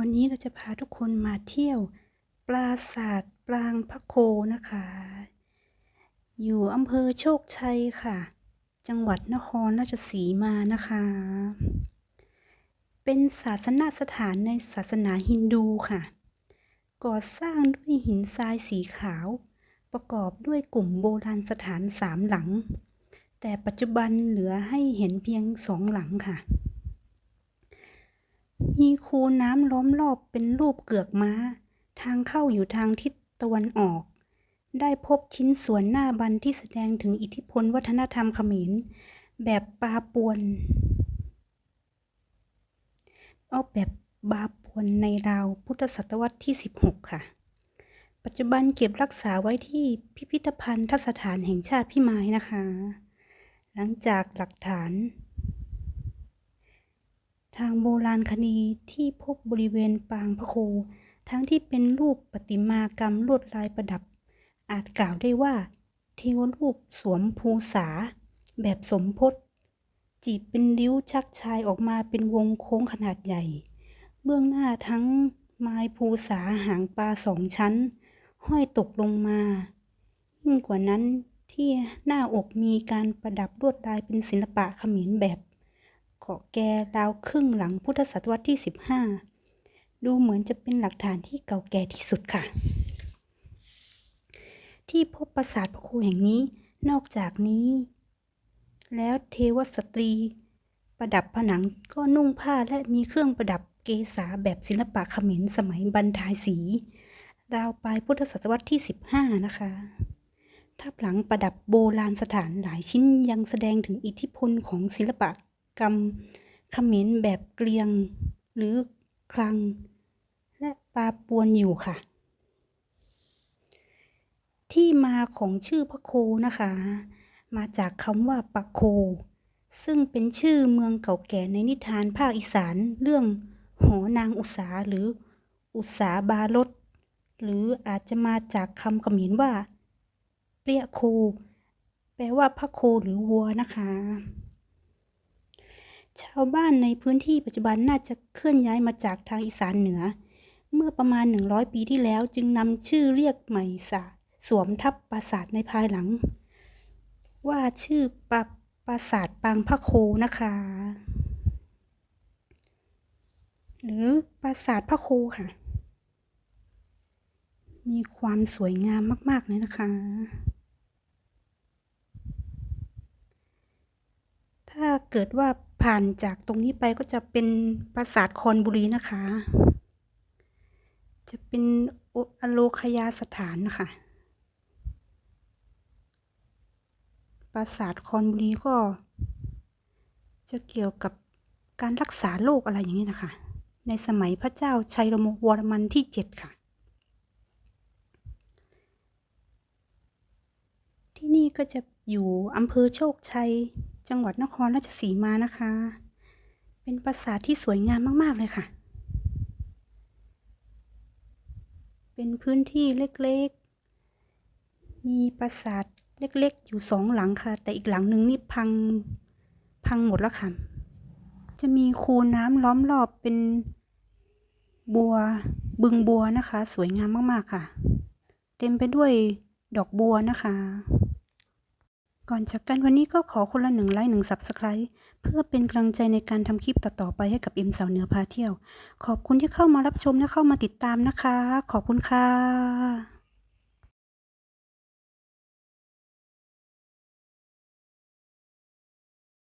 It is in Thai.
วันนี้เราจะพาทุกคนมาเที่ยว ปราสาทปรางพระโคนะคะ อยู่อำเภอโชคชัยค่ะ จังหวัดนครราชสีมานะคะ เป็นศาสนสถานในศาสนาฮินดูค่ะ ก่อสร้างด้วยหินทรายสีขาว ประกอบด้วยกลุ่มโบราณสถานสามหลัง แต่ปัจจุบันเหลือให้เห็นเพียงสองหลังค่ะ มีคูน้ำล้อมรอบเป็นรูปเกือกม้า ทางเข้าอยู่ทางทิศตะวันออก ได้พบชิ้นส่วนหน้าบันที่แสดงถึงอิทธิพลวัฒนธรรมเขมรแบบปาปวน เอาแบบบาปวนในราวพุทธศตวรรษที่ 16 ค่ะ ปัจจุบันเก็บรักษาไว้ที่พิพิธภัณฑ์สถานแห่งชาติพิมายนะคะ หลังจากหลักฐาน ทางโบราณคดีที่พบบริเวณปางพระโค ทั้งที่เป็นรูปประติมากรรมลวดลายประดับ อาจกล่าวได้ว่า เทวรูปสวมภูษา แบบสมพศจีบเป็นริ้วชักชายออกมาเป็นวงโค้งขนาดใหญ่ เบื้องหน้าทั้งไม้ภูษาหางปลาสองชั้น ห้อยตกลงมา ยิ่งกว่านั้นที่หน้าอกมีการประดับลวดลายเป็นศิลปะขมรแบบ เกาะแก่ราวครึ่งหลังพุทธศตวรรษที่ 15 ดูเหมือนจะเป็นหลักฐานที่เก่าแก่ที่สุดค่ะ ที่พบปราสาทพระครูแห่งนี้นอกจากนี้ แล้วเทวสตรี ประดับผนังก็นุ่งผ้าและมีเครื่องประดับเกษาแบบศิลปะเขมรสมัยบรรทายสีราวปลายพุทธศตวรรษที่ 15 นะคะทับหลังประดับโบราณสถานหลายชิ้นยังแสดงถึงอิทธิพลของศิลปะ กรรมขมรแบบเกลียงหรือคลัง และปลาปวนอยู่ค่ะ ที่มาของชื่อพระโคนะคะ มาจากคำว่าปะโค ซึ่งเป็นชื่อเมืองเก่าแก่ในนิทานภาคอีสานเรื่องหอนางอุสาหรืออุสาบารสหรืออาจจะมาจากคำขมรว่า เปรียโค แปลว่าพระโคหรือวัวนะคะ ชาวบ้านในพื้นที่ปัจจุบันน่าจะเคลื่อนย้ายมาจากทางอีสานเหนือ เมื่อประมาณ 100 ปีที่แล้วจึงนำชื่อเรียกใหม่สะสวมทับปราสาทในภายหลัง ว่าชื่อปราปราสาทปางพระโคนะคะ หรือปราสาทพระโคค่ะ มีความสวยงามมาก ๆ เลยนะคะ ถ้าเกิดว่า ผ่านจากตรงนี้ไปก็จะเป็นปราสาทคอนบุรีนะคะ จะเป็นอโลคยาสถานนะคะปราสาทคอนบุรีก็ จะเกี่ยวกับการรักษาโรคอะไรอย่างนี้นะคะ ในสมัยพระเจ้าชัยรมวรมันที่เจ็ดค่ะ ที่นี่ก็จะอยู่อำเภอโชคชัย จังหวัดนครราชสีมานะคะ เป็นปราสาทที่สวยงามมาก ๆ เลยค่ะ เป็นพื้นที่เล็กๆ มีปราสาทเล็กๆ อยู่สองหลังค่ะ แต่อีกหลังหนึ่งนี่พังพังหมดแล้วค่ะ จะมีคูน้ำล้อมรอบเป็นบัวบึงบัวนะคะ สวยงามมาก ๆ ค่ะ เต็มไปด้วยดอกบัวนะคะ ก่อนจากกันวันนี้ก็ขอคนละหนึ่งไลค์หนึ่งสับสไครต์เพื่อเป็นกำลังใจในการทำคลิปต่อๆไปให้กับเอ็มสาวเหนือพาเที่ยว ขอบคุณที่เข้ามารับชมและเข้ามาติดตามนะคะ ขอบคุณค่ะ